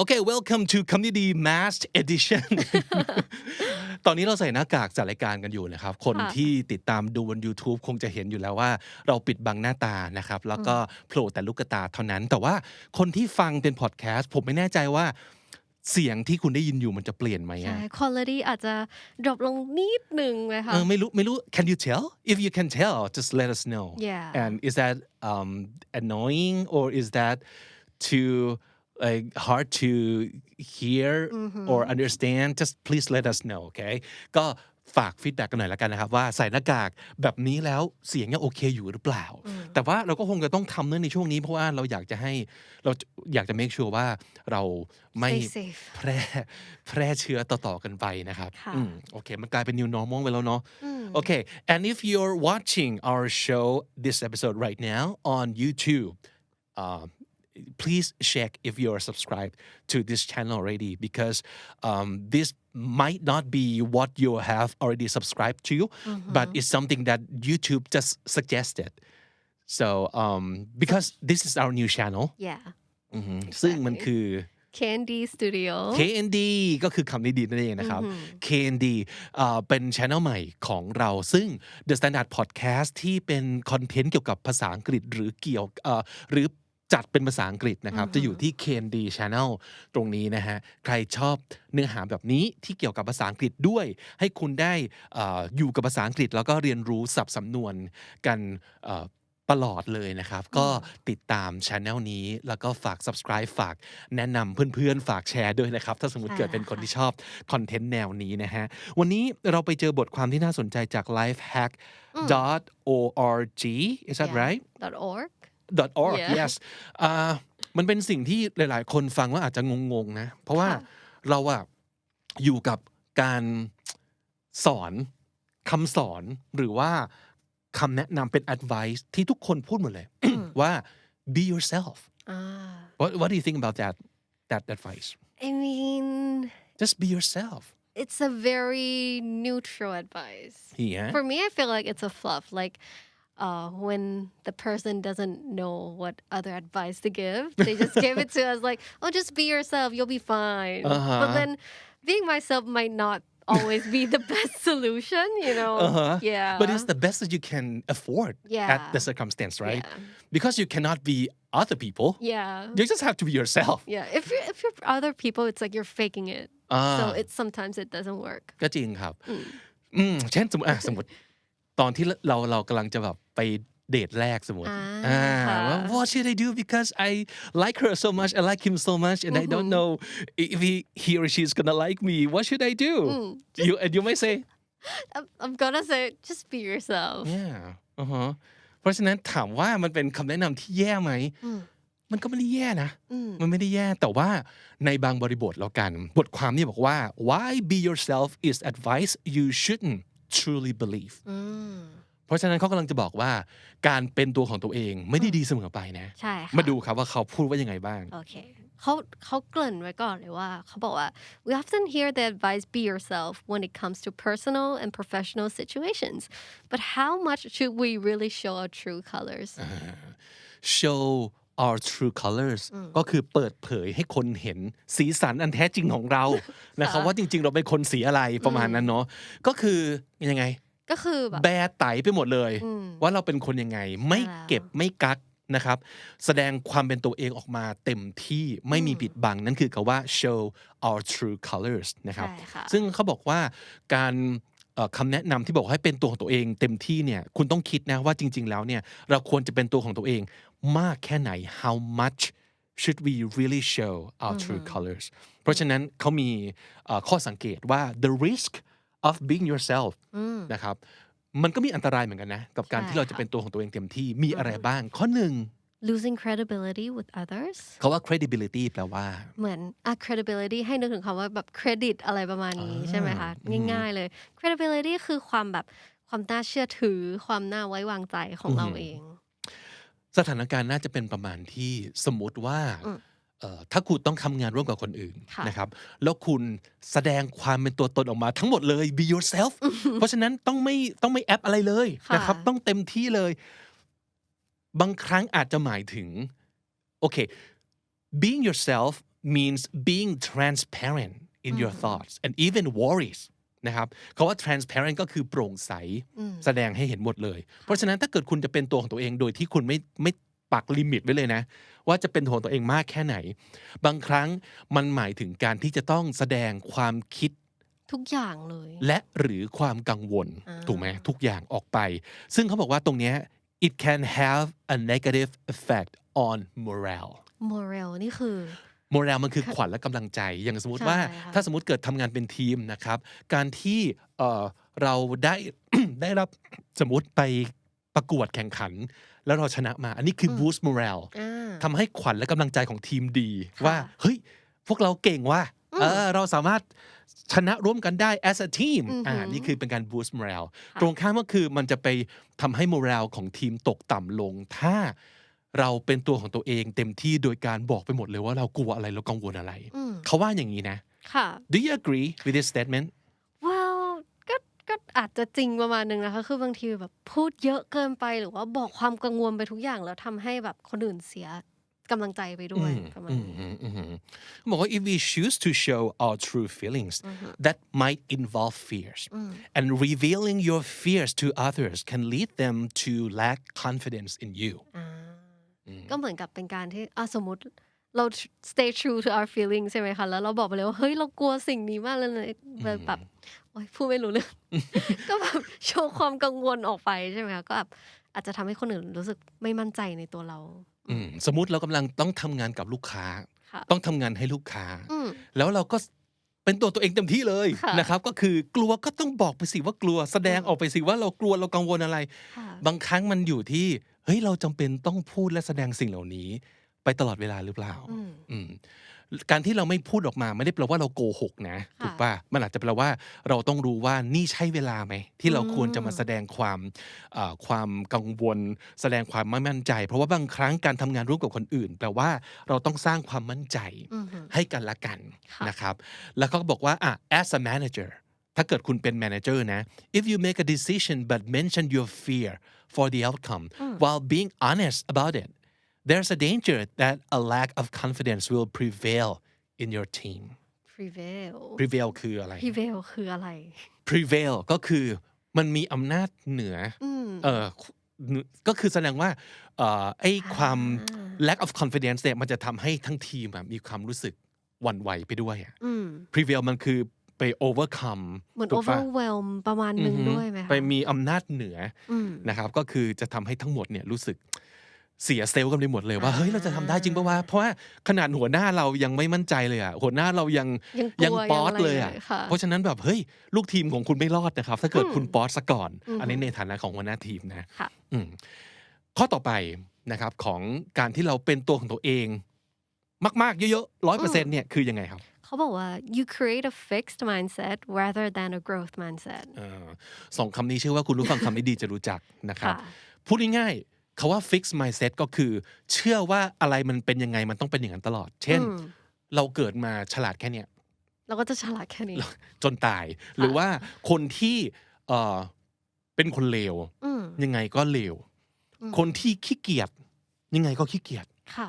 Okay, welcome to Community Masked Edition ตอนนี้เราใส่หน้ากากจัดรายการกันอยู่นะครับ คนค่ะที่ติดตามดูบน YouTube คงจะเห็นอยู่แล้วว่า เราปิดบังหน้าตานะครับ แล้วก็โผล่แต่ลูกตาเท่านั้น แต่ว่าคนที่ฟังเป็นพอดแคสต์ผมไม่แน่ใจว่าเสียงที่คุณได้ยินอยู่มันจะเปลี่ยนไหมใช่อะ quality อาจจะ drop ลงนิดหนึ่งไหมคะเออไม่รู้ไม่รู้ can you tell if you can tell just let us know Yeah. and is that um annoying or is that too like hard to hear or understand just please let us know okay ก็ฝากฟีดแบ็กกันหน่อยแล้วกันนะครับ ว่าใส่หน้ากากแบบนี้แล้วเสียงยังโอเคอยู่หรือเปล่า แต่ว่าเราก็คงจะต้องทำเนื่องในช่วงนี้เพราะว่าเราอยากจะให้เราอยากจะ make sure ว่าเราไม่ Stay safe แพร่แพร่เชื้อต่อๆกันไปนะครับค่ะอืมโอเค มันกลายเป็น new normal ไปแล้วเนาะ Okay, and if you're watching our show, this episode right now on YouTube, uh, please check if you're subscribed to this channel already because um, this might not be what you have already subscribed to, but it's something that YouTube just suggested. So, um, because this is our new channel, yeah อือหือซึ่งมันคือ Candy Studio KND ก็คือคำนี้ดีนั่นเองนะครับ KND เอ่อเป็นช anel ใหม่ของเราซึ่ง The Standard Podcast ที่เป็นคอนเทนต์เกี่ยวกับภาษาอังกฤษหรือเกี่ยวเอ่อหรือ จัดเป็นภาษาอังกฤษนะครับ จะอยู่ที่ KND Channel ตรงนี้นะฮะ ใครชอบเนื้อหาแบบนี้ที่เกี่ยวกับภาษาอังกฤษด้วย ให้คุณได้เอ่ออยู่กับภาษาอังกฤษ แล้วก็เรียนรู้ศัพท์สำนวนกันเอ่อตลอดเลยนะครับ ก็ติดตามช anel นี้ แล้วก็ฝาก subscribe ฝากแนะนำเพื่อนๆ ฝากแชร์ด้วยนะครับ ถ้าสมมติใช่เกิดเป็นคนที่ชอบคอนเทนต์แนวนี้นะฮะ วันนี้เราไปเจอบทความที่น่าสนใจจาก lifehack.org is that Yeah. right dot org dot org Yeah. yes อ่ามันเป็นสิ่งที่หลาย ๆ คนฟังแล้วอาจจะงง ๆ นะ เพราะว่าค่ะเราอะอยู่กับการสอนคำสอนหรือว่าคำแนะนำเป็น advice ที่ทุกคนพูดหมดเลย ว่า be yourself อ่า what what do you think about that that advice I mean just be yourself it's a very neutral advice yeah for me I feel like it's a fluff like uh, when the person doesn't know what other advice to give they just give it to us like oh just be yourself you'll be fine Uh-huh. but then being myself might not always be the best solution you know Uh-huh. yeah but it's the best that you can afford at Yeah. the circumstance right Yeah. because you cannot be other people yeah you just have to be yourself yeah if you're if you're other people it's like you're faking it อ่า so it sometimes it doesn't work ก็จริงครับ อืมเช่นสมมติอ่ะสมมติ ตอนที่เราเรากำลังจะแบบไปเดทแรกสมมติอ่าอ่าค่ะว่า what should I do because I like her so much I like him so much and I don't know if he he or she's gonna like me what should I do you and you might say I'm, I'm gonna say just be yourself yeah อือฮะเพราะฉะนั้นถามว่ามันเป็นคำแนะนำที่แย่ไหมมันก็ไม่ได้แย่นะ มันไม่ได้แย่ แต่ว่าในบางบริบทแล้วกัน บทความนี้บอกว่า why be yourself is advice you shouldn't truly believe เพราะฉะนั้นเขากำลังจะบอกว่า การเป็นตัวของตัวเองไม่ได้ดีเสมอไปนะ ใช่ค่ะมาดูครับว่าเขาพูดว่ายังไงบ้าง โอเคเขาเขาเกริ่นไว้ก่อนเลยว่าเขาบอกว่า we often hear the advice be yourself when it comes to personal and professional situations but how much should we really show our true colors show our true colors ก็คือเปิดเผยให้คนเห็นสีสันอันแท้จริงของเรานะครับว่าจริง ๆ เราเป็นคนสีอะไรประมาณนั้นเนาะก็คือยังไง ก็คือแบบแบร์ไตไปหมดเลย ว่าเราเป็นคนยังไงไม่ใช่แล้วเก็บไม่กักนะครับ แสดงความเป็นตัวเองออกมาเต็มที่ไม่มีปิดบัง นั่นคือคาว่า show our true colors นะครับใช่ค่ะซึ่งเขาบอกว่าการเอ่อคำแนะนำที่บอกให้เป็นตัวของตัวเองเต็มที่เนี่ยคุณต้องคิดนะว่าจริง ๆ แล้วเนี่ยเราควรจะเป็นตัวของตัวเอง มากแค่ไหน how much should we really show our true colors เพราะฉะนั้นเขามีเอ่อข้อสังเกตว่า the risk of being yourself นะครับมันก็มีอันตรายเหมือนกันนะ กับการใช่ที่เราจะค่ะเป็นตัวของตัวเองเต็มที่มีอะไรบ้าง ข้อหนึ่ง losing credibility with others เขาว่า credibility แปลว่า เหมือนอะ credibility ให้นึกถึงคำว่าแบบ credit อะไรประมาณนี้ใช่ไหมคะ ง่ายๆเลย credibility คือความแบบความน่าเชื่อถือ ความน่าไว้วางใจของเราเอง สถานการณ์น่าจะเป็นประมาณที่สมมติว่าเอ่อถ้าคุณต้องทำงานร่วมกับคนอื่นค่ะนะครับ แล้วคุณแสดงความเป็นตัวตนออกมาทั้งหมดเลย be yourself เพราะฉะนั้นต้องไม่ต้องไม่แอปอะไรเลยค่ะนะครับ ต้องเต็มที่เลย บางครั้งอาจจะหมายถึง โอเค being yourself means being transparent in your thoughts and even worries นะครับคาว่า transparent ก็คือโปร่งใสแสดงให้เห็นหมดเลย เพราะฉะนั้นถ้าเกิดคุณจะเป็นตัวของตัวเองโดยที่คุณไม่ไม่ปักลิมิตไว้เลยนะ ว่าจะเป็นตัวของตัวเองมากแค่ไหน บางครั้งมันหมายถึงการที่จะต้องแสดงความคิดทุกอย่างเลย และหรือความกังวลอ่าถูกไหมทุกอย่างออกไป ซึ่งเขาบอกว่าตรงเนี้ย it can have a negative effect on morale moral นี่คือ โมเรลมันคือขวัญและกำลังใจ อย่างสมมติว่าใช่ค่ะถ้าสมมติเกิดทำงานเป็นทีมนะครับ การที่เอ่อเราได้ได้รับสมมติไปประกวดแข่งขัน แล้วเราชนะมา อันนี้คือ boost morale อ่าทำให้ขวัญและกำลังใจของทีมดีค่ะว่า เฮ้ย พวกเราเก่งว่ะเออเราสามารถชนะร่วมกันได้ as a team อือหืออ่อ่า นี่คือเป็นการ boost morale ตรงข้ามก็คือมันจะไปทำให้ morale ของทีมตกต่ำลง ถ้า เราเป็นตัวของตัวเองเต็มที่โดยการบอกไปหมดเลยว่าเรากลัวอะไรเรากังวลอะไรอืมเขาว่าอย่างนี้นะค่ะ Do you agree with this statement well ก็ก็อาจจะจริงประมาณนึงนะคะ คือบางทีแบบพูดเยอะเกินไปหรือว่าบอกความกังวลไปทุกอย่าง แล้วทำให้แบบคนอื่นเสียกำลังใจไปด้วยประมาณอืมนี้อืมอืมอืมบอกว่า if we choose to show our true feelings that might involve fears and revealing your fears to others can lead them to lack confidence in you อ่า ก็เหมือนกับเป็นการที่อะสมมติเรา stay true to our feelings ใช่ไหมคะ แล้วเราบอกไปเลยว่า เฮ้ย เรากลัวสิ่งนี้มากเลยแบบแบบโอ๊ยพูดไม่รู้เรื่องก็แบบโชว์ความกังวลออกไปใช่ไหมคะก็แบบอาจจะทำให้คนอื่นรู้สึกไม่มั่นใจในตัวเราอืมสมมุติเรากำลังต้องทำงานกับลูกค้าค่ะต้องทำงานให้ลูกค้าอืมแล้วเราก็เป็นตัวตัวเองเต็มที่เลยค่ะนะครับ ก็คือกลัวก็ต้องบอกไปสิว่ากลัว แสดงออกไปสิว่าเรากลัวเรากังวลอะไรค่ะบางครั้งมันอยู่ที่ เฮ้ยเราจำเป็นต้องพูดและแสดงสิ่งเหล่านี้ ไปตลอดเวลาหรือเปล่าอืมอืมการที่เราไม่พูดออกมาไม่ได้แปลว่าเราโกหกนะค่ะถูกป่ะมันอาจจะแปลว่าเราต้องรู้ว่านี่ใช่เวลาไหมที่เราอืมควรจะมาแสดงความเอ่อความกังวล แสดงความไม่มั่นใจ เพราะว่าบางครั้งการทำงานร่วมกับคนอื่น แปลว่าเราต้องสร้างความมั่นใจอืมฮึให้กันละกันค่ะนะครับ แล้วเขาก็บอกว่าอะ as a manager ถ้าเกิดคุณเป็น manager นะ if you make a decision but mention your fear for the outcome while being honest about it there's a danger that a lack of confidence will prevail in your team prevail prevail คืออะไร prevail คืออะไร prevail ก็คือมันมีอำนาจเหนือออืมเออก็คือแสดงว่าเอ่อไอ้ความ lack of confidence เนี่ยมันจะทำให้ทั้งทีมอะมีความรู้สึกหวั่นไหวไปด้วยอะอืม prevail มันคือ ไป overcome เหมือนถูกปะ overwhelm ประมาณหนึ่งอือฮึด้วยไหมคะไปมีอำนาจเหนืออมนะครับก็คือจะทำให้ทั้งหมดเนี่ยรู้สึกเสียเซลล์กันไปหมดเลยว่าอ่าเฮ้ยเราจะทำได้จริงปะวะเพราะว่าขนาดหัวหน้าเรายังไม่มั่นใจเลยอะหัวหน้าเรายังยังกลัวป๊อตยังอะไรเลยอะเลยค่ะเพราะฉะนั้นแบบเฮ้ยลูกทีมของคุณไม่รอดนะครับ ถ้าเกิดอืมคุณป๊อตซะก่อนอือฮึอันนี้ในฐานะของหัวหน้าทีมนะค่ะอืมข้อต่อไปนะครับของการที่เราเป็นตัวของตัวเอง มากๆเยอะๆร้อยเปอร์เซ็นต์เนี่ยคือยังไงครับ เขาบอกว่า you create a fixed mindset rather than a growth mindset เออสองคำนี้เชื่อว่าคุณรู้ฟังคำนี้ดีจะรู้จักนะครับค่ะพูดง่ายๆคาว่า fix mindset ก็คือ เชื่อว่าอะไรมันเป็นยังไงมันต้องเป็นอย่างนั้นตลอด เช่นอืมเราเกิดมาฉลาดแค่เนี้ยเราก็จะฉลาดแค่นี้ จนตาย หรือว่าคนที่เออเป็นคนเลวอืมยังไงก็เลวอืมคนที่ขี้เกียจยังไงก็ขี้เกียจค่ะ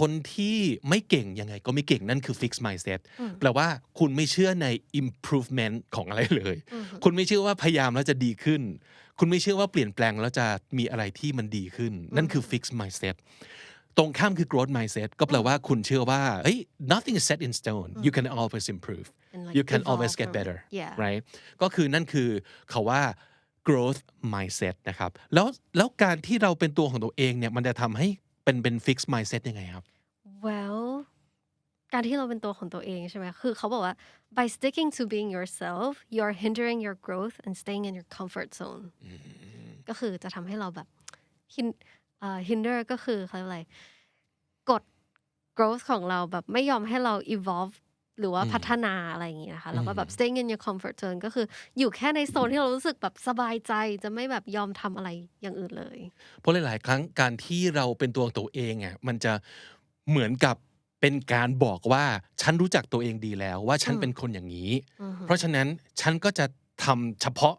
คนที่ไม่เก่งยังไงก็ไม่เก่งนั่นคือ fix mindset อืมแปลว่าคุณไม่เชื่อใน improvement ของอะไรเลยอืมคุณไม่เชื่อว่าพยายามแล้วจะดีขึ้น คุณไม่เชื่อว่าเปลี่ยนแปลงแล้วจะมีอะไรที่มันดีขึ้น นั่นคือ fix mindset ตรงข้ามคือ growth mindset ก็แปลว่าคุณเชื่อว่าเฮ้ย nothing is set in stone you can always improve And like you can evolve always get from- better Yeah. right ก็คือนั่นคือเขาว่า growth mindset นะครับแล้วแล้วการที่เราเป็นตัวของตัวเองเนี่ยมันจะทำให้ เป็นเป็น fix mindset ยังไงครับ well การที่เราเป็นตัวของตัวเองใช่ไหมคือเขาบอกว่า by sticking to being yourself you are hindering your growth and staying in your comfort zone ก็คือจะทำให้เราแบบ hin- เอ่อ hinder ก็คือเขาเรียกอะไรกด growth ของเราแบบไม่ยอมให้เรา evolve หรือว่าพัฒนาอะไรอย่างงี้นะคะแล้วก็แบบ staying in your comfort zone ก็คืออยู่แค่ในโซนที่เรารู้สึกแบบสบายใจจะไม่แบบยอมทำอะไรอย่างอื่นเลย เพราะหลาย ๆ ครั้งการที่เราเป็นตัวของตัวเองอะมันจะเหมือนกับเป็นการบอกว่าฉันรู้จักตัวเองดีแล้วว่าฉันอืมเป็นคนอย่างนี้อือฮึเพราะฉะนั้นฉันก็จะทำเฉพาะ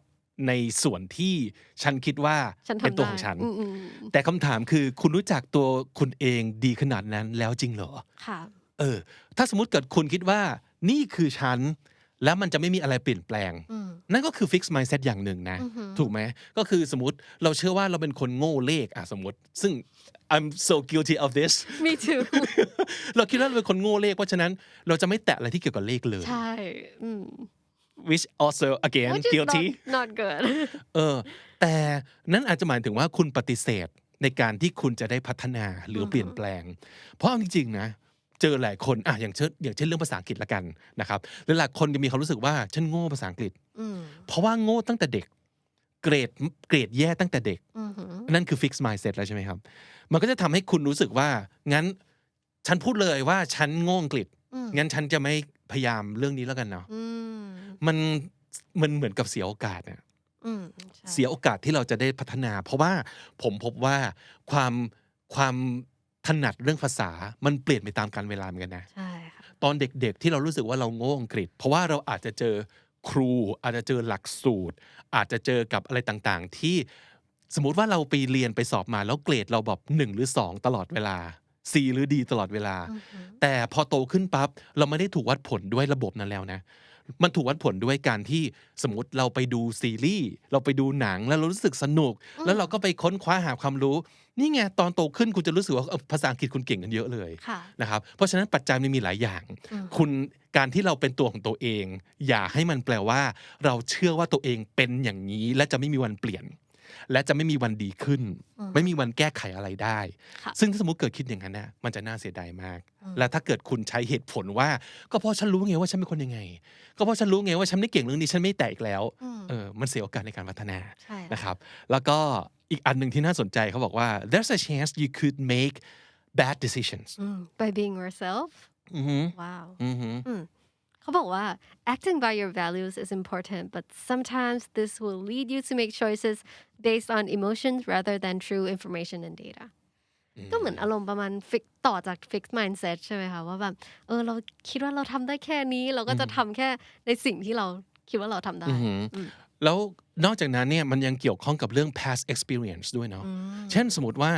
ในส่วนที่ฉันคิดว่าฉันเป็นทำตัวได้ของฉันอืมอืมแต่คำถามคือคุณรู้จักตัวคุณเองดีขนาดนั้นแล้วจริงเหรอค่ะเอออ ถ้าสมมติเกิดคุณคิดว่า นี่คือฉัน แล้วมันจะไม่มีอะไรเปลี่ยนแปลง นั่นก็คือ fix mindset อย่างหนึ่งนะ ถูกไหม ก็คือสมมติเราเชื่อว่าเราเป็นคนโง่เลขอะสมมติ ซึ่ง I'm so guilty of this me too เราคิดว่าเราเป็นคนโง่เลขเพราะฉะนั้นเราจะไม่แตะอะไรที่เกี่ยวกับเลขเลย ใช่อืม which also again which is guilty not not good เออ แต่นั่นอาจจะหมายถึงว่าคุณปฏิเสธในการที่คุณจะได้พัฒนาหรือเปลี่ยนแปลง เพราะเอาจริงๆนะ เจอหลายคนอะอย่างเช่นอย่างเช่นเรื่องภาษาอังกฤษละกันนะครับหลายๆคนจะมีความรู้สึกว่าฉันโง่ภาษาอังกฤษอืมเพราะว่าโง่ตั้งแต่เด็ก เกรดเกรดแย่ตั้งแต่เด็กอือหือนั่นคือ fix mindset แล้วใช่ไหมครับ มันก็จะทำให้คุณรู้สึกว่า งั้น ฉันพูดเลยว่าฉันโง่อังกฤษ งั้นฉันจะไม่พยายามเรื่องนี้แล้วกันเนาะอืมมันมันเหมือนกับเสียโอกาสเนี่ยอืมใช่เสียโอกาสที่เราจะได้พัฒนา เพราะว่าผมพบว่าความความ ถนัดเรื่องภาษามันเปลี่ยนไปตามกาลเวลาเหมือนกันนะใช่ค่ะตอนเด็กๆที่เรารู้สึกว่าเราโง่อังกฤษ เพราะว่าเราอาจจะเจอครู อาจจะเจอหลักสูตร อาจจะเจอกับอะไรต่างๆ ที่สมมุติว่าเราไปเรียนไปสอบมาแล้วเกรดเราแบบหนึ่งหรือสองตลอดเวลา C หรือดีตลอดเวลา แต่พอโตขึ้นปั๊บเราไม่ได้ถูกวัดผลด้วยระบบนั้นแล้วนะ มันถูกวัดผลด้วยการที่สมมติเราไปดูซีรีส์เราไปดูหนังแล้วเรารู้สึกสนุก แล้วเราก็ไปค้นคว้าหาความรู้ นี่ไงตอนโตขึ้นคุณจะรู้สึกว่าเออภาษาอังกฤษคุณเก่งกันเยอะเลยค่ะนะครับเพราะฉะนั้นปัจจัยมันมีหลายอย่าง คุณการที่เราเป็นตัวของตัวเอง อย่าให้มันแปลว่า เราเชื่อว่าตัวเองเป็นอย่างนี้ และจะไม่มีวันเปลี่ยน และจะไม่มีวันดีขึ้น ไม่มีวันแก้ไขอะไรได้ค่ะซึ่งถ้าสมมติเกิดคิดอย่างนั้นนะมันจะน่าเสียดายมาก และถ้าเกิดคุณใช้เหตุผลว่า ก็เพราะฉันรู้ไงว่าฉันเป็นคนยังไง ก็เพราะฉันรู้ไงว่าฉันไม่เก่งเรื่องนี้ฉันไม่แตกแล้วเออมันเสียโอกาสในการพัฒนาใช่ค่ะนะครับ แล้วก็อีกอันหนึ่งที่น่าสนใจเขาบอกว่า there's a chance you could make bad decisions อืม by being yourself อื เขาบอกว่า acting by your values is important but sometimes this will lead you to make choices based on emotions rather than true information and data ก็เหมือนอารมณ์ประมาณฟิกต่อจาก fixed mindset ใช่ไหมคะว่าแบบเออเราคิดว่าเราทำได้แค่นี้เราก็จะทำแค่ในสิ่งที่เราคิดว่าเราทำได้แล้วนอกจากนั้นเนี่ยมันยังเกี่ยวข้องกับเรื่อง past experience ด้วยเนาะเช่นสมมติว่า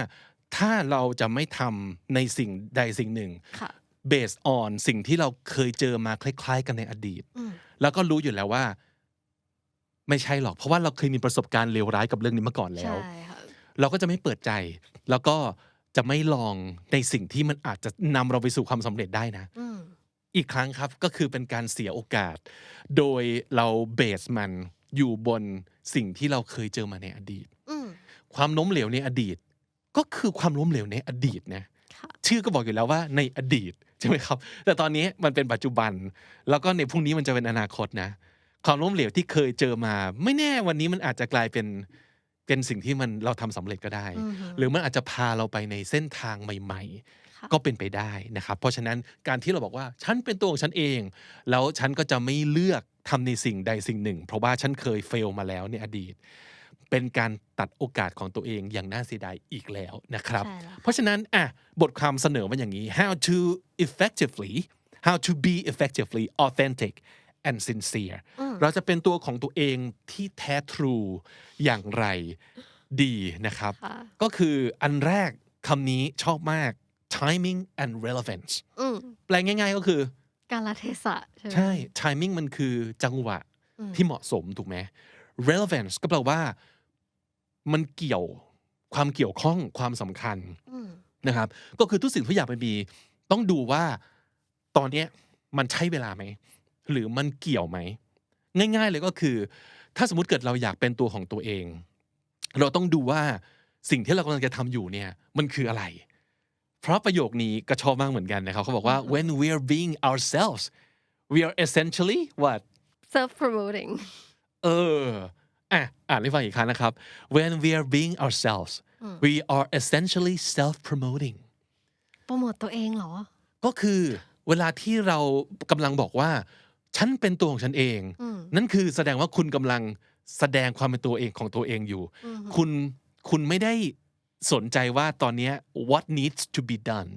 ถ้าเราจะไม่ทำในสิ่งใดสิ่งหนึ่งค่ะ based on สิ่งที่เราเคยเจอมาคล้าย ๆ กันในอดีต แล้วก็รู้อยู่แล้วว่า ไม่ใช่หรอก เพราะว่าเราเคยมีประสบการณ์เลวร้ายกับเรื่องนี้มาก่อนแล้วใช่ค่ะเราก็จะไม่เปิดใจ แล้วก็จะไม่ลองในสิ่งที่มันอาจจะนำเราไปสู่ความสำเร็จได้นะอืมอีกครั้งครับก็คือเป็นการเสียโอกาส โดยเราเบสมันอยู่บนสิ่งที่เราเคยเจอมาในอดีตอืมความล้มเหลวในอดีต ก็คือความล้มเหลวในอดีตนะค่ะ ชื่อก็บอกอยู่แล้วว่าในอดีตใช่ไหมครับ แต่ตอนนี้มันเป็นปัจจุบัน แล้วก็ในพรุ่งนี้มันจะเป็นอนาคตนะ ความล้มเหลวที่เคยเจอมา ไม่แน่วันนี้มันอาจจะกลายเป็นเป็นสิ่งที่มันเราทำสำเร็จก็ได้ หรือมันอาจจะพาเราไปในเส้นทางใหม่ค่ะๆก็เป็นไปได้นะครับ เพราะฉะนั้นการที่เราบอกว่าฉันเป็นตัวของฉันเอง แล้วฉันก็จะไม่เลือกทำในสิ่งใดสิ่งหนึ่ง เพราะว่าฉันเคยเฟลมาแล้วในอดีต เป็นการตัดโอกาสของตัวเองอย่างน่าเสียดายอีกแล้วนะครับใช่แล้วค่ะเพราะฉะนั้นอะบทความเสนอมาอย่างนี้ how to effectively how to be effectively authentic and sincere เราจะเป็นตัวของตัวเองที่แท้ทรูอย่างไรดีนะครับค่ะก็คืออันแรกคำนี้ชอบมาก timing and relevance อืมแปลง่ายๆก็คือ การละเทศะใช่ไหมใช่ timing มันคือจังหวะที่เหมาะสมถูกไหม relevance ก็แปลว่า มันเกี่ยวความเกี่ยวข้องความสำคัญอืมนะครับ ก็คือทุกสิ่งทุกอย่างมันมีต้องดูว่าตอนเนี้ยมันใช่เวลาไหม หรือมันเกี่ยวไหม ง่าย ๆ เลยก็คือ ถ้าสมมติเกิดเราอยากเป็นตัวของตัวเอง เราต้องดูว่าสิ่งที่เรากำลังจะทำอยู่เนี่ยมันคืออะไร เพราะประโยคนี้ก็ชอบมากเหมือนกันนะครับเขาบอกว่า when we are being ourselves we are essentially what self promoting เออ อะอ่านให้ฟังอีกครั้งนะครับ when we are being ourselves we are essentially self promoting โปรโมตตัวเองเหรอ ก็คือเวลาที่เรากำลังบอกว่า ฉันเป็นตัวของฉันเอง นั่นคือแสดงว่าคุณกำลังแสดงความเป็นตัวเองของตัวเองอยู่ คุณคุณไม่ได้สนใจว่าตอนเนี้ย what needs to be done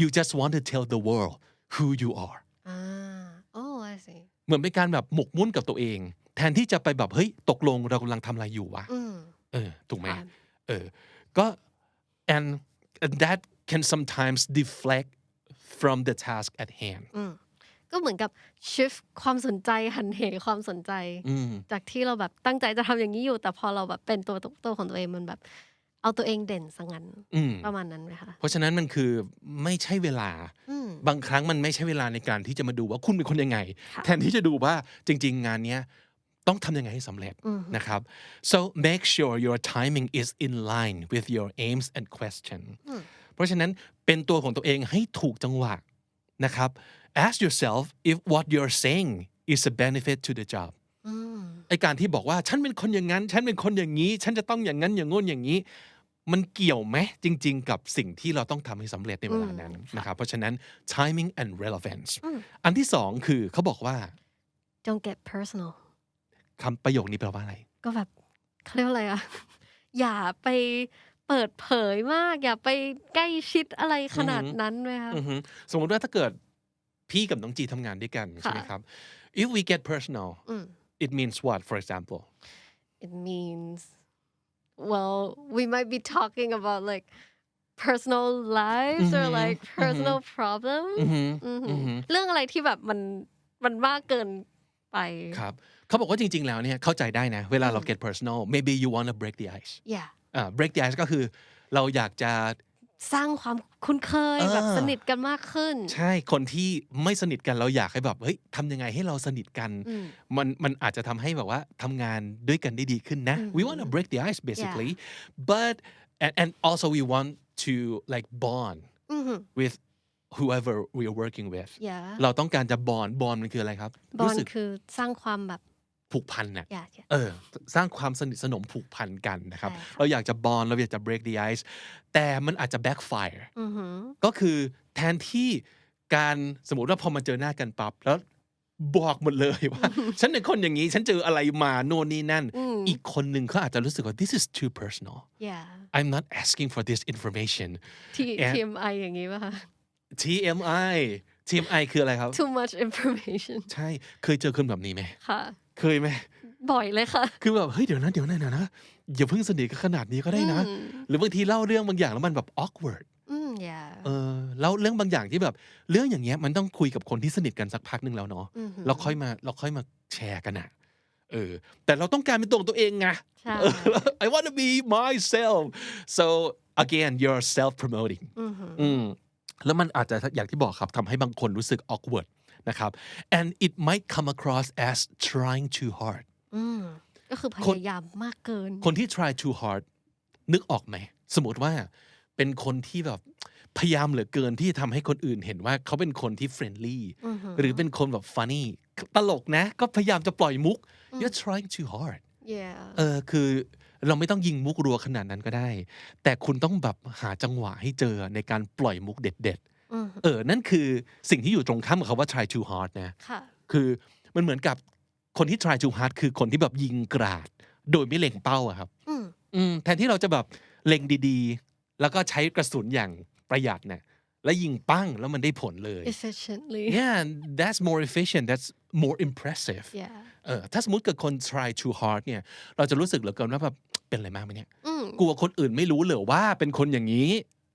you just want to tell the world who you are อ่า oh I see เหมือนเป็นการแบบหมกมุ่นกับตัวเอง แทนที่จะไปแบบเฮ้ยตกลงเรากำลังทำอะไรอยู่วะอืมเออถูกไหมค่ะเออก็ and and that can sometimes deflect from the task at hand ก็เหมือนกับ shift ความสนใจหันเหความสนใจอืมจากที่เราแบบตั้งใจจะทำอย่างนี้อยู่ แต่พอเราแบบเป็นตัวตัวของตัวเองมันแบบเอาตัวเองเด่นสังั้นอืมประมาณนั้นไหมคะเพราะฉะนั้นมันคือไม่ใช่เวลาอืมบางครั้งมันไม่ใช่เวลาในการที่จะมาดูว่าคุณเป็นคนยังไงค่ะแทนที่จะดูว่าจริง ๆ งานเนี้ย ต้องทำยังไงให้สำเร็จนะครับ so make sure your timing is in line with your aims and question เพราะฉะนั้นเป็นตัวของตัวเองให้ถูกจังหวะนะครับ ask yourself if what you're saying is a benefit to the job ไอการที่บอกว่าฉันเป็นคนอย่างนั้น ฉันเป็นคนอย่างนี้ ฉันจะต้องอย่างนั้นอย่างงนอย่างนี้ มันเกี่ยวไหมจริง ๆ กับสิ่งที่เราต้องทำให้สำเร็จในเวลานั้นนะครับเพราะฉะนั้น timing and relevance อันที่สองคือเขาบอกว่า don't get personal คำประโยคนี้แปลว่าอะไร ก็แบบเขาเรียกว่าอะไรอะอย่าไปเปิดเผยมาก อย่าไปใกล้ชิดอะไรขนาดนั้นไหมคะอือฮึสมมติว่าถ้าเกิดพี่กับน้องจีทำงานด้วยกันใช่ไหมครับ if we get personal it means what for example it means well we might be talking about like personal lives or like personal problems อือหือเรื่องอะไรที่แบบมันมันมากเกินไปครับเขาบอกว่าจริง ๆ แล้วเนี่ยเข้าใจได้นะ เวลาเรา get personal maybe you want to break the ice yeah อ่า break the ice ก็คือเราอยากจะสร้างความคุ้นเคยเออแบบสนิทกันมากขึ้น ใช่คนที่ไม่สนิทกันเราอยากให้แบบเฮ้ยทำยังไงให้เราสนิทกัน มันมันอาจจะทำให้แบบว่าทำงานด้วยกันได้ดีขึ้นนะ we want to break the ice basically but and, and also we want to like bond with whoever we are working with yeah เราต้องการจะบอนบอนมันคืออะไรครับบอรู้ลสึกคือสร้างความแบบ ผูกพันน่ะ yeah yeah เออสร้างความสนิทสนมผูกพันกันนะครับใช่ค่ะเราอยากจะบอนเราอยากจะ break the ice แต่มันอาจจะ backfire อือหือก็คือแทนที่การสมมติว่าพอมาเจอหน้ากันปั๊บแล้วบอกหมดเลยว่าฉันเป็นคนอย่างนี้ ฉันเจออะไรมาโน่นนี่นั่น อีกคนหนึ่งเขาอาจจะรู้สึกว่า this is too personal yeah I'm not asking for this information ที่ and- TMI อย่างนี้ป่ะคะ TMI TMI คืออะไรครับ too much information ใช่ เคยเจอคนแบบนี้ไหมค่ะ เคยไหมบ่อยเลยค่ะ คือแบบเฮ้ยเดี๋ยวนะเดี๋ยวนะเดี๋ยวนะอย่าเพิ่งสนิทกันขนาดนี้ก็ได้นะ หรือบางทีเล่าเรื่องบางอย่างแล้วมันแบบ awkward อืม yeah เออแล้วเรื่องบางอย่างที่แบบ เรื่องอย่างเงี้ยมันต้องคุยกับคนที่สนิทกันสักพักหนึ่งแล้วเนาะอือหือเราค่อยมาเราค่อยมาแชร์กันอะเออแต่เราต้องการเป็นตัวของตัวเองไงใช่เออ I want to be myself so again you're self promoting อือหืออืมแล้วมันอาจจะอย่างที่บอกครับทำให้บางคนรู้สึก awkward นะครับ and it might come across as trying too hard อืมก็คือพยายามมากเกิน คนที่ try too hard นึกออกไหม สมมติว่าเป็นคนที่แบบพยายามเหลือเกินที่ทำให้คนอื่นเห็นว่าเขาเป็นคนที่ friendly หรือเป็นคนแบบ funny ตลกนะ ก็พยายามจะปล่อยมุก you're trying too hard yeah เออคือเราไม่ต้องยิงมุกรัวขนาดนั้นก็ได้ แต่คุณต้องแบบหาจังหวะให้เจอในการปล่อยมุกเด็ดอืมๆ เออ นั่นคือสิ่งที่อยู่ตรงข้ามกับคำว่า try too hard นะค่ะคือมันเหมือนกับคนที่ try too hard คือคนที่แบบยิงกราด โดยไม่เล็งเป้าอะครับอืมอืมแทนที่เราจะแบบเล็งดีๆ แล้วก็ใช้กระสุนอย่างประหยัดเนี่ยแล้วยิงปั้งแล้วมันได้ผลเลย efficiently yeah that's more efficient that's more impressive yeah เออถ้าสมมติเกิดคน try too hard เนี่ย เราจะรู้สึกเหลือเกินว่าแบบเป็นอะไรมากไหมเนี่ยอืมกลัวคนอื่นไม่รู้เหรอว่าเป็นคนอย่างนี้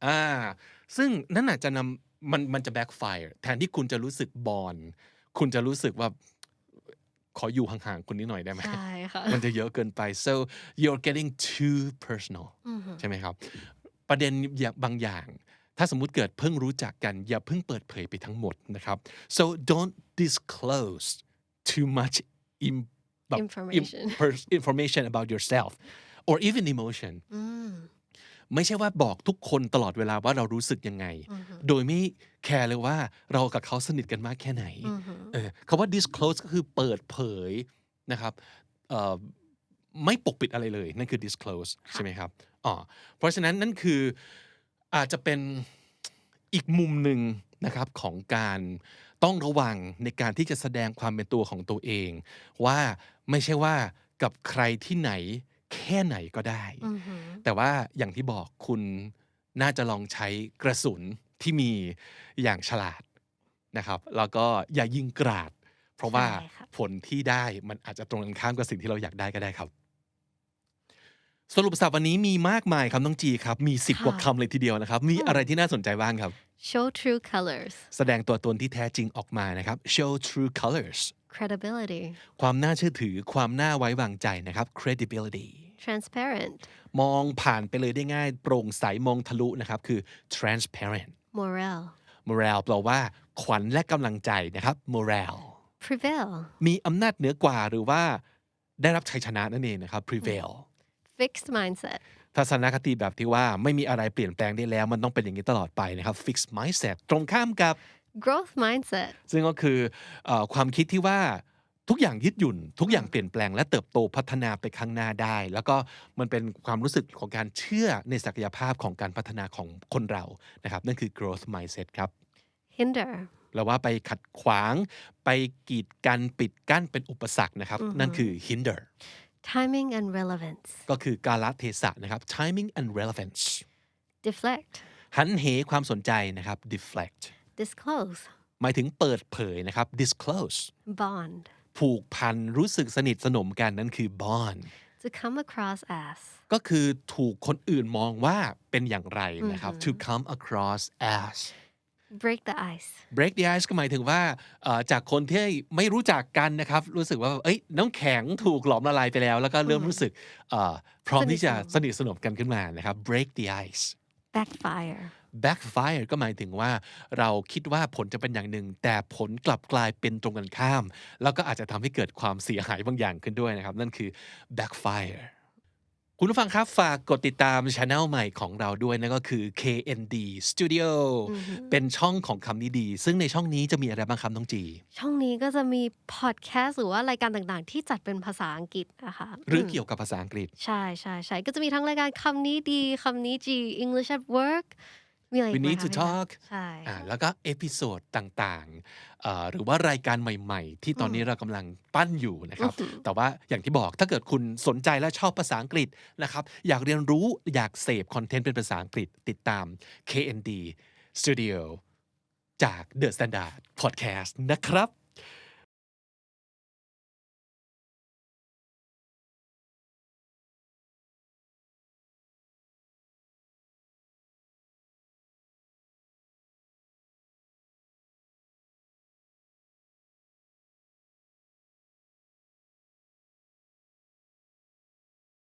อ่า ซึ่งนั่นอาจจะนำ มันมันจะ backfire แทนที่คุณจะรู้สึกบอลคุณจะรู้สึกว่าขออยู่ห่างๆคุณนิดหน่อยได้ไหมใช่ค่ะ มันจะเยอะเกินไป so you're getting too personal ใช่ไหมครับ ประเด็นอย่างบางอย่าง ถ้าสมมุติเกิดเพิ่งรู้จักกัน อย่าเพิ่งเปิดเผยไปทั้งหมดนะครับ so don't disclose too much in แบบ Information im- pers- information about yourself or even emotion อืม ไม่ใช่ว่าบอกทุกคนตลอดเวลาว่าเรารู้สึกยังไง โดยไม่แคร์เลยว่าเรากับเขาสนิทกันมากแค่ไหนเออคำว่า disclose ก็คือเปิดเผยนะครับเอ่อไม่ปกปิดอะไรเลย นั่นคือ disclose ใช่ไหมครับอ๋อเพราะฉะนั้นนั่นคืออาจจะเป็นอีกมุมหนึ่งนะครับของการต้องระวังในการที่จะแสดงความเป็นตัวของตัวเอง ว่าไม่ใช่ว่ากับใครที่ไหน แค่ไหนก็ได้ แต่ว่าอย่างที่บอกคุณน่าจะลองใช้กระสุนที่มีอย่างฉลาดนะครับ แล้วก็อย่ายิงกราด เพราะว่าใช่ค่ะผลที่ได้มันอาจจะตรงกันข้ามกับสิ่งที่เราอยากได้ก็ได้ครับ สรุปสับวันนี้มีมากมายครับน้องจีครับ มีสิบค่ะกว่าคำเลยทีเดียวนะครับ มีอะไรที่น่าสนใจบ้างครับ show true colors แสดงตัวตนที่แท้จริงออกมานะครับ show true colors credibility ความน่าเชื่อถือความน่าไว้วางใจนะครับ credibility transparent มองผ่านไปเลยได้ง่าย โปร่งใสมองทะลุนะครับคือ transparent morale morale แปลว่า ขวัญและกำลังใจนะครับ morale prevail มีอำนาจเหนือกว่าหรือว่าได้รับชัยชนะนั่นเองนะครับ prevail fixed mindset ทัศนคติแบบที่ว่าไม่มีอะไรเปลี่ยนแปลงได้แล้ว มันต้องเป็นอย่างนี้ตลอดไปนะครับ fixed mindset ตรงข้ามกับ growth mindset ซึ่งก็คือเออความคิดที่ว่าทุกอย่างยืดหยุ่น ทุกอย่างเปลี่ยนแปลงและเติบโตพัฒนาไปข้างหน้าได้ แล้วก็มันเป็นความรู้สึกของการเชื่อในศักยภาพของการพัฒนาของคนเรานะครับนั่นคือ growth mindset ครับ hinder แปลว่าไปขัดขวาง ไปกีดกันปิดกั้นเป็นอุปสรรคนะครับ นั่นคือ hinder timing and relevance ก็คือกาลเทศะนะครับ timing and relevance deflect หันเหความสนใจนะครับ deflect disclose หมายถึงเปิดเผยนะครับ disclose bond ผูกพันรู้สึกสนิทสนมกันนั่นคือ bond to come across as ก็คือถูกคนอื่นมองว่าเป็นอย่างไรนะครับ to come across as break the ice break the ice ก็หมายถึงว่าเอ่อจากคนที่ไม่รู้จักกันนะครับ รู้สึกว่าเอ้ยน้ำแข็งถูกหลอมละลายไปแล้ว แล้วก็เริ่มรู้สึกเอ่อพร้อมที่จะสนิทสนมกันขึ้นมานะครับ break the ice backfire backfire ก็หมายถึงว่าเราคิดว่าผลจะเป็นอย่างหนึ่ง แต่ผลกลับกลายเป็นตรงกันข้าม แล้วก็อาจจะทำให้เกิดความเสียหายบางอย่างขึ้นด้วยนะครับ นั่นคือ backfire คุณผู้ฟังครับ ฝากกดติดตามช anel ใหม่ของเราด้วยนั่นก็คือ KND Studio เป็นช่องของคำนี้ดี ซึ่งในช่องนี้จะมีอะไรบ้างครับน้องจี ช่องนี้ก็จะมีพอดแคสต์หรือว่ารายการต่างๆ ที่จัดเป็นภาษาอังกฤษนะคะหรือมเกี่ยวกับภาษาอังกฤษ ใช่ใช่ใช่ก็จะมีทั้งรายการคำนี้ดีคำนี้จี English at work มีอะไรอี We กไหม need คะ to พี่แบงค์ talk ใช่ อ่าแล้วก็เอพิโซดต่างๆเอ่อหรือว่ารายการใหม่ๆ ที่ตอนนี้เรากำลังปั้นอยู่นะครับแต่ว่าอย่างที่บอกถ้าเกิดคุณสนใจและชอบภาษาอังกฤษนะครับ อยากเรียนรู้อยากเสพคอนเทนต์เป็นภาษาอังกฤษติดตาม KND Studio จาก The Standard Podcast นะครับ